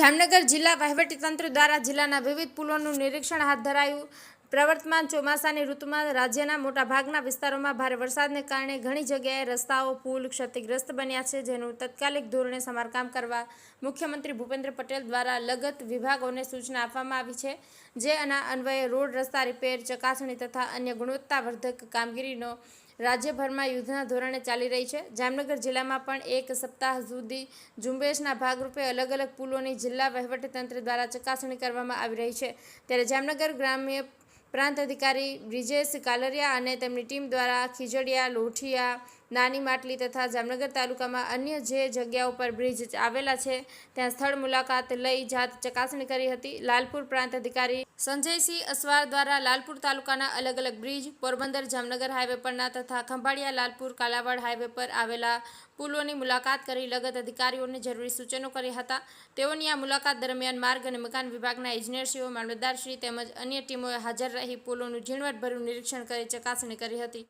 જામનગર જિલ્લા વહીવટીતંત્ર દ્વારા જિલ્લાના વિવિધ પુલોનું નિરીક્ષણ હાથ ધરાયું. પ્રવર્તમાન ચોમાસાની ઋતુમાં રાજ્યના મોટાભાગના વિસ્તારોમાં ભારે વરસાદને કારણે ઘણી જગ્યાએ રસ્તાઓ, પુલ ક્ષતિગ્રસ્ત બન્યા છે, જેનું તત્કાલિક ધોરણે સમારકામ કરવા મુખ્યમંત્રી ભૂપેન્દ્ર પટેલ દ્વારા લગત વિભાગોને સૂચના આપવામાં આવી છે, જે આના અન્વયે રોડ રસ્તા, રિપેર, ચકાસણી તથા અન્ય ગુણવત્તાવર્ધક કામગીરીનો રાજ્યભરમાં યુદ્ધના ધોરણે ચાલી રહી છે. જામનગર જિલ્લામાં પણ એક સપ્તાહ સુધી ઝુંબેશના ભાગરૂપે અલગ અલગ પુલોની જિલ્લા વહીવટીતંત્ર દ્વારા ચકાસણી કરવામાં આવી રહી છે. ત્યારે જામનગર ગ્રામ્ય પ્રાંત અધિકારી બ્રિજેશ કાલરિયા અને તેમની ટીમ દ્વારા ખીજડીયા, લોઠિયા નાની માટલી તથા જામનગર તાલુકામાં અન્ય જે જગ્યાઓ પર બ્રિજ આવેલા છે, ત્યાં સ્થળ મુલાકાત લઈ જાત ચકાસણી કરી હતી. લાલપુર પ્રાંત અધિકારી સંજયસિંહ અસવાર દ્વારા લાલપુર તાલુકાના અલગ અલગ બ્રિજ, પોરબંદર, જામનગર હાઈવે પરના તથા ખંભાળિયા લાલપુર કાલાવાડ હાઈવે પર આવેલા પુલોની મુલાકાત કરી લગત અધિકારીઓને જરૂરી સૂચનો કર્યા હતા. તેઓની આ મુલાકાત દરમિયાન માર્ગ અને મકાન વિભાગના ઇજનેરશ્રીઓ, મામલતદારશ્રી તેમજ અન્ય ટીમોએ હાજર રહી પુલોનું ઝીણવટભર્યું નિરીક્ષણ કરી ચકાસણી કરી હતી.